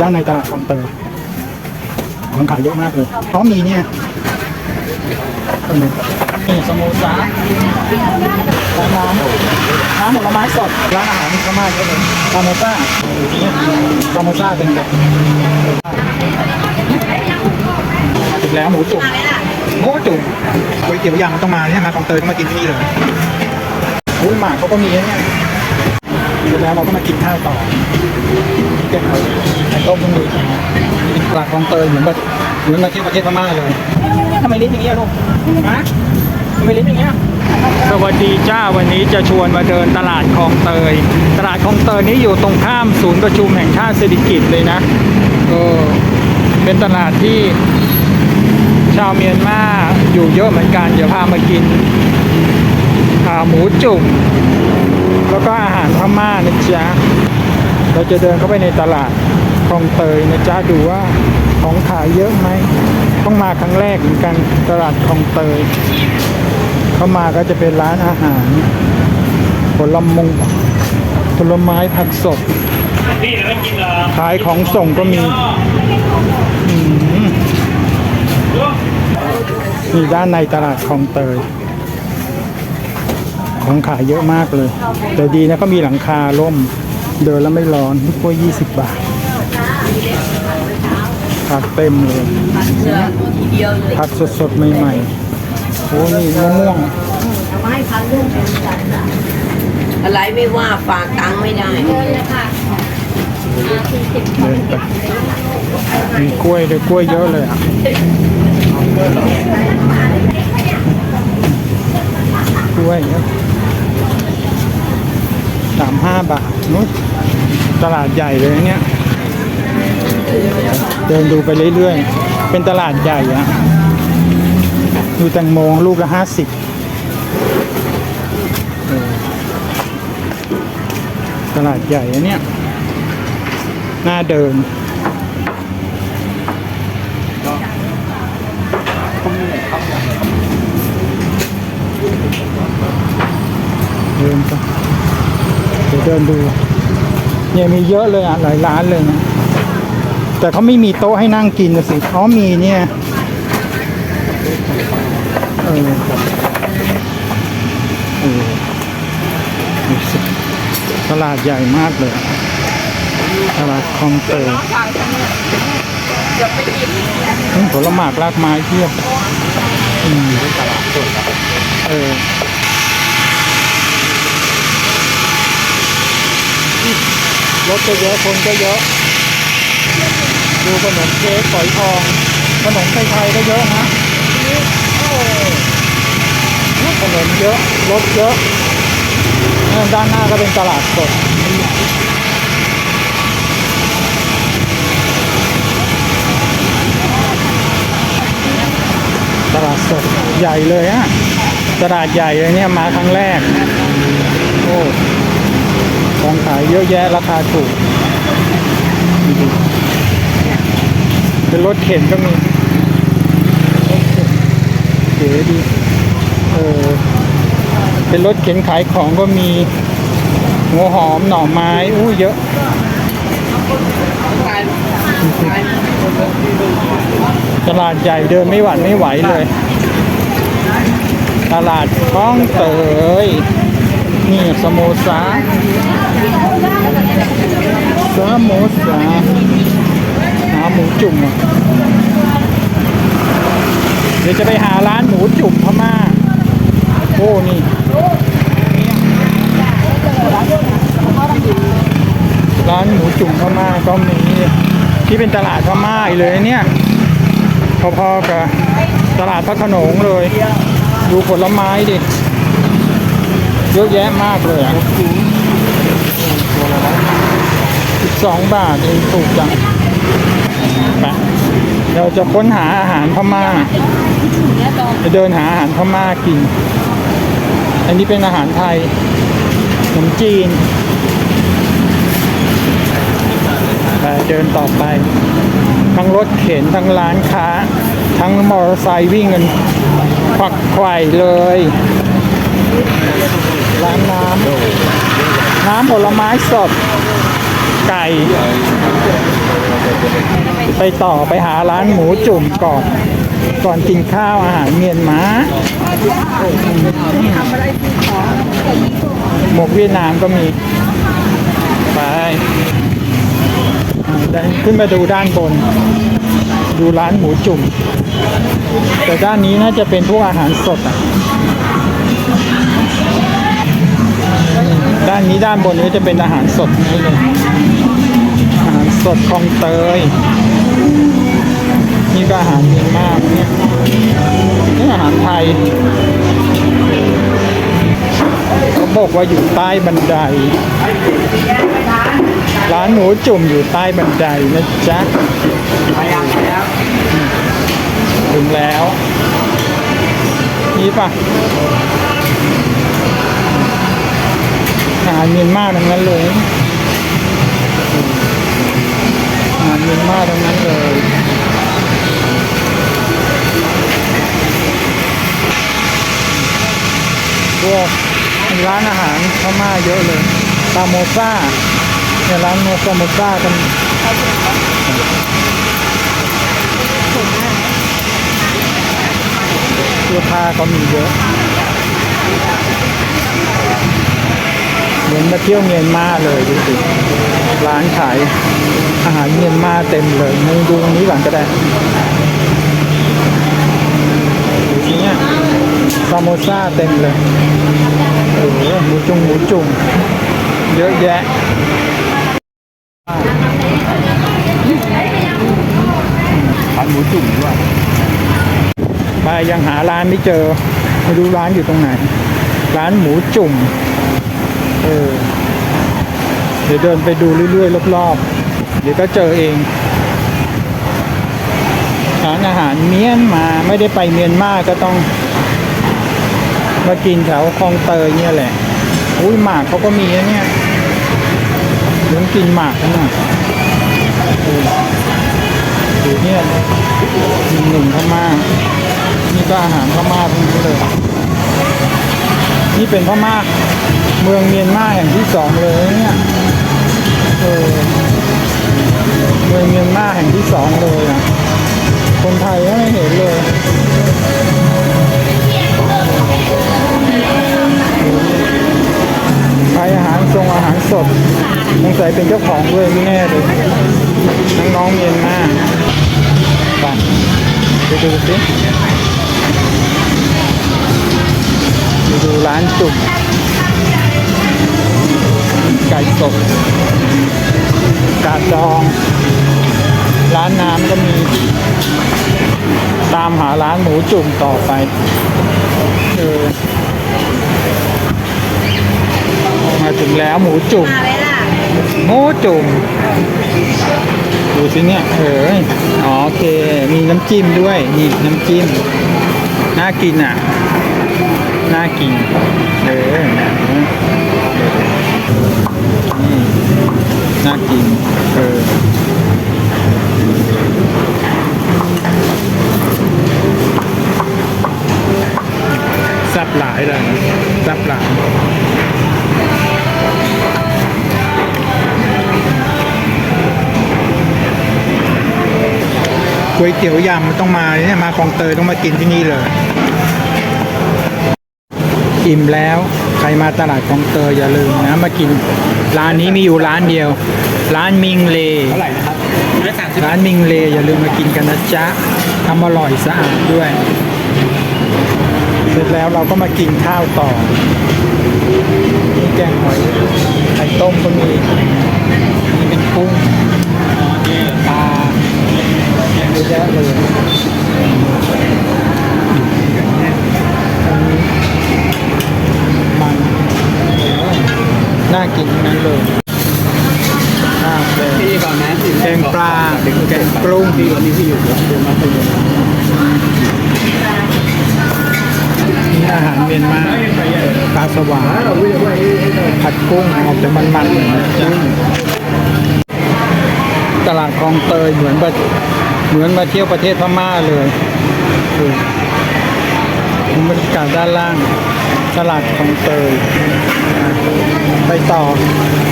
ย่านในตลาดคลองเตยของขายเยอะมากเลยเพราะมีเนี่ยเออนี่สโมซาร้านน้ำน้ำผลไม้สดร้านอาหารมีเข้ามาเยอะเลยซาโมซ่าเนี่ยซาโมซ่าเป็นแบบอีกแล้วหมูจุ่มหมูจุ่มก๋วยเตี๋ยวยำมันต้องมาเนี่ยมาคลองเตยต้องมากินที่นี่เลยอุ้ยหมากเขาก็มีนะ เนี่ยกินแล้วเราก็มากินข้าวต่อเก็บไข่ไข่ต้มพวกนี้ปลาคลองเตยเหมือนแบบเหมือนมาเที่ยวประเทศพม่าเลยทำไมลิ้นอย่างเงี้ยลูกฮะทำไมลิ้นอย่างเงี้ยสวัสดีจ้าวันนี้จะชวนมาเดินตลาดคลองเตย ตลาดคลองเตยนี้อยู่ตรงข้ามศูนย์ประชุมแห่งชาติเศรษฐกิจเลยนะเออเป็นตลาดที่ชาวเมียนมาอยู่เยอะเหมือนกัน เดี๋ยวพามากินขาหมูจุ่ม แล้วก็อาหารพม่านะจ๊ะเราจะเดินเข้าไปในตลาดคลองเตยนะจ๊ะดูว่าของขายเยอะไหมต้องมาครั้งแรกเหมือนกันตลาดคลองเตย เข้ามาก็จะเป็นร้านอาหาร ผลมงผลไม้ผักสดขายของส่งก็มีมนี่ด้านในตลาดคลองเตย ของขายเยอะมากเลย แต่ดีนะก็มีหลังคาร่ม เดินแล้วไม่ร้อนกล้วยยี่สิบบาทผักเต็มเลยเสือตัวทีเดียวเลยผักสดๆใหม่ๆโอ้นี่มะม่วงเอามาให้พันลูกเป็นกันอะไรไม่ว่าฝากตังค์ไม่ได้เดินไปมีกล้วยด้วยกล้วยเยอะเลยอะกล้วยเยอะ สามห้าบาทนู้นตลาดใหญ่เลยเนี่ย เดินดูไปเรื่อยๆ เป็นตลาดใหญ่อะดูแตงโมลูกละห้าสิบตลาดใหญ่อะเนี่ย น่าเดินเดินไป เดี๋ยวเดินดูเนี่ยมีเยอะเลยอะหลายร้านเลยนะแต่เขาไม่มีโต๊ะให้นั่งกินนะสิเขามีเนี่ยเออเออตลาดใหญ่มากเลยตลาดคลองเตยอืมผลหมากรากไม้เพียบอืมตลาดสดเออ รถก็เยอะคนก็เยอะ ดูขนมเค้กฝอยทองขนมไทยๆก็เยอะนะขนมเยอะรถเยอะด้านหน้าก็เป็นตลาดสดตลาดสดใหญ่เลยอะตลาดใหญ่เลยเนี่ยมาครั้งแรกโอ้ ของขายเยอะแยะราคาถูก เป็นรถเข็นก็มีเข็นเก๋ดี เออ เป็นรถเข็นขายของก็มีหัวหอมหน่อไม้อู้เยอะตลาดใหญ่เดินไม่หวัดไม่ไหวเลย ตลาดคลองเตย นี่สโมสาสโมสาหาหมูจุ่มอะเดี๋ยวจะไปหาร้านหมูจุ่มพม่าโอ้นี่ร้านหมูจุ่มพม่าก็มีที่เป็นตลาดพม่าเลยเนี่ยพอๆกับตลาดพระขนงเลย ดูผลไม้ดิ เยอะแยะมากเลยอะสิบสองบาทเองถูกจังไปเราจะค้นหาอาหารพม่า จะเดินหาอาหารพม่ากิน อันนี้เป็นอาหารไทยขนมจีนไปเดินต่อไป ทั้งรถเข็นทั้งร้านค้า ทั้งมอเตอร์ไซค์วิ่งกันควักไขว่เลย ร้านน้ำน้ำผลไม้สด ไก่ ไปต่อไปหาร้านหมูจุ่มก่อน ก่อนกินข้าวอาหารเมียนมาหมกเวียดนามก็มี ไปขึ้นมาดูด้านบน ดูร้านหมูจุ่ม แต่ด้านนี้น่าจะเป็นพวกอาหารสดอะ ด้านนี้ด้านบนนี้จะเป็นอาหารสดนี่เลยอาหารสดคลองเตย นี่ก็อาหารเมียนมาเนี่ยนี่อาหารไทยเขาบอกว่าอยู่ใต้บันได ร้านหมูจุ่มอยู่ใต้บันไดนะจ๊ะถึงแล้ว นี่ปะอา หารเมียนมาทั้งนั้นเลยอาหารเมียนมาทั้งนั้นเลยพวกมีร้านอาหารพม่าเยอะเลยซาโมซ่าเนี่ยร้านโมซาโมซ่ากันเสื้อผ้าก็มีเยอะ เหมือนมาเที่ยวเมียนมาเลยดูสิร้านขายอาหารเมียนมาเต็มเลยมึงดูตรงนี้ก่อนก็ได้ดูสิเนี่ยซาโมซาเต็มเลยโอ้โหหมูจุ่มหมูจุ่มเยอะแยะร้านหมูจุ่มด้วยไปยังหาร้านไม่เจอไม่รู้ร้านอยู่ตรงไหน ร้านหมูจุ่ม ออเดี๋ยวเดินไปดูเรื่อยๆรอบๆเดี๋ยวก็เจอเองร้านอาหารเมียนมาไม่ได้ไปเมียนมาก็ต้อง มากินแถวคลองเตยเนี่ยแหละอุ้ยหมากเขาก็มีนะเนี่ยเดี๋ยวกินหมากกันหน่อยเออดูเนี่ยหนุ่มพม่านี่ก็อาหารพม่าทั้งนี้เลย นี่เป็นพม่า เมืองเมียนมาแห่งที่สองเลยเนี่ยเออเมืองเมียนมาแห่งที่สองเลยอะ คนไทยก็ไม่เห็นเลยขายอาหารทรงอาหารสดสงสัยเป็นเจ้าของด้วยไม่แน่เลยน้องๆเมียนมาไปไปดูสิไปดูร้านจุ่ม ไก่สดกาดดอง ร้านน้ำก็มี ตามหาร้านหมูจุ่มต่อไปเออมาถึงแล้วหมูจุ่มมาไหมล่ะหมูจุ่มดูสิเนี่ยเอออ๋อโอเค มีน้ำจิ้มด้วย นี่น้ำจิ้ม น่ากินอะ น่ากิน เออ นี่ น่ากิน เออซับหลายเลยซับหลายก๋วยเตี๋ยวยำต้องมาเนี่ยมาคลองเตยต้องมากินที่นี่เลย อิ่มแล้ว ใครมาตลาดคลองเตยอย่าลืมนะมากิน ร้านนี้มีอยู่ร้านเดียว ร้านมิงเลเท่าไหร่นะครับร้อยสามสิบร้านมิงเลอย่าลืมมากินกันนะจ๊ะทำอร่อยสะอาดด้วย เสร็จแล้วเราก็มากินข้าวต่อมีแกงหอยไข่ต้มก็มีนี่เป็นกุ้งปลาเยอะแยะเลยอันนี้มัน น่ากินทั้งนั้นเลยข้าวแกงพี่ก่อนนะสิแกงปลาแกงกรุ้งพี่วันนี้พี่อยู่เดี๋ยวมาคุยกันนี่อาหารเมียนมาปลาสวายผัดกุ้งออกจากมันๆหน่อยนะจ๊ะตลาดคลองเตยเหมือนแบบเหมือนมาเที่ยวประเทศพม่าเลย ดูบรรยาด้านล่าดของเตยไปต่อ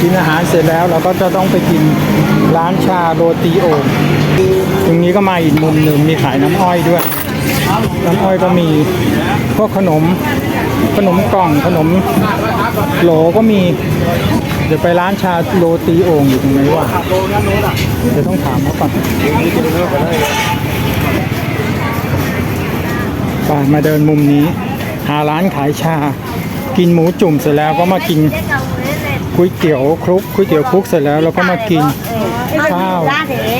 กินอาหารเสร็จแล้วเราก็จะต้องไปกินร้านชาโรตีโอ่งตรงนี้ก็มาอีกมุมหนึ่งมีขายน้ำอ้อยด้วย น้ำอ้อยก็มีพวกขนมขนมกล่องขนมโหลก็มี เดี๋ยวไปร้านชาโรตีโอ่งอยู่ตรงไหนวะเดี๋ยวต้องถามเขาก่อนไปมาเดินมุมนี้ หาร้านขายชา กินหมูจุ่มเสร็จแล้วก็มากินก๋วยเตี๋ยวคลุกก๋วยเตี๋ยวคลุกเสร็จแล้วเราก็มากินข้าว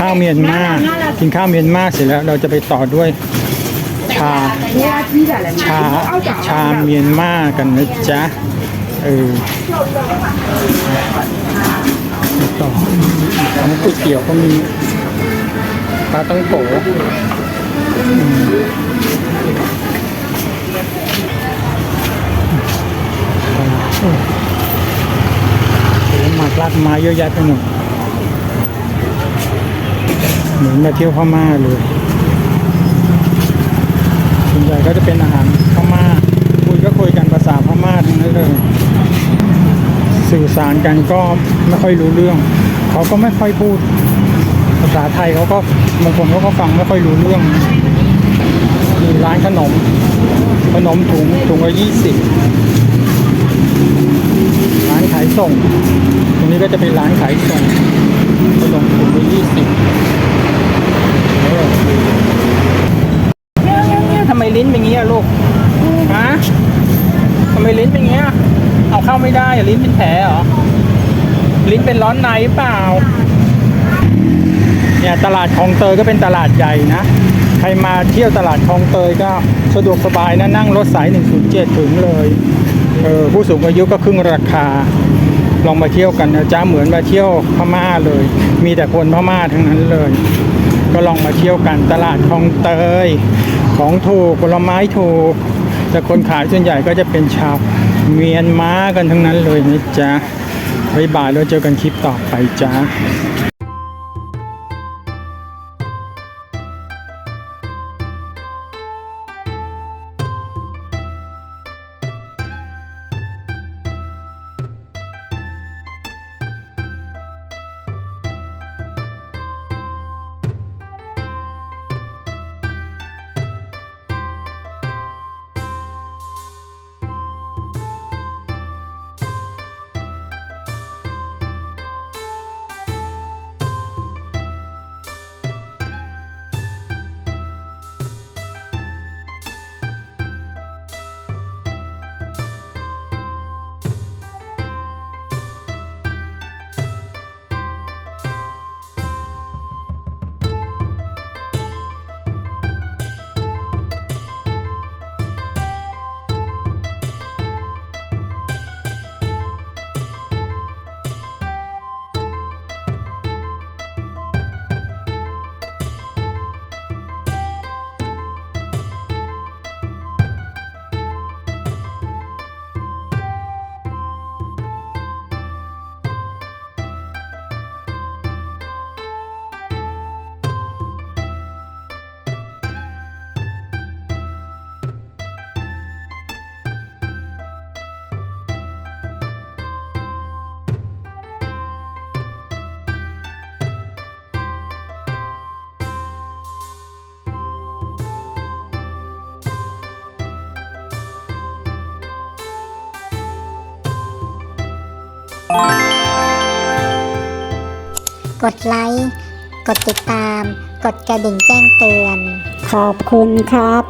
ข้าวเมียนมากินข้าวเมียนมาเสร็จแล้วเราจะไปต่อด้วยชาชาชาเมียนมากันนะจ๊ะเออต่อของก๋วยเตี๋ยวก็มีปลาตั้งโกอืมโอ้โหมากลากไม้เยอะแยะไปหมดเหมือนมาเที่ยวพม่าเลยส่วนใหญ่ก็จะเป็นอาหารพม่าคุยก็คุยกันภาษาพม่าทั้งนั้นเลยสื่อสารกันก็ไม่ค่อยรู้เรื่อง เขาก็ไม่ค่อยพูด ภาษาไทยเขาก็บางคนเขาก็ฟังไม่ค่อยรู้เรื่องมีร้านขนม ขนมถุงถุงละยี่สิบานขายส่ง ตรงนี้ก็จะเป็นร้านขายส่งขนมถุงละยี่สิบทำไมลิ้นเป็นงี้อะลูก ฮะทำไมลิ้นเป็นงี้เอาเข้าไม่ได้ลิ้นเป็นแผลเหรอ ลิ้นเป็นร้อนในเปล่า เนี่ยตลาดคลองเตยก็เป็นตลาดใหญ่นะ ใครมาเที่ยวตลาดคลองเตยก็สะดวกสบายนะนั่งรถสาย 107 ถึงเลย เออผู้สูงอายุก็ครึ่งราคา ลองมาเที่ยวกันนะจ๊ะเหมือนมาเที่ยวพม่าเลย มีแต่คนพม่าทั้งนั้นเลย ก็ลองมาเที่ยวกันตลาดคลองเตย ของถูกผลไม้ถูก แต่คนขายส่วนใหญ่ก็จะเป็นชาวเมียนมากันทั้งนั้นเลยนะจ๊ะบ๊ายบายแล้วเจอกันคลิปต่อไปจ้า กดไลค์ กดติดตาม กดกระดิ่งแจ้งเตือน ขอบคุณครับ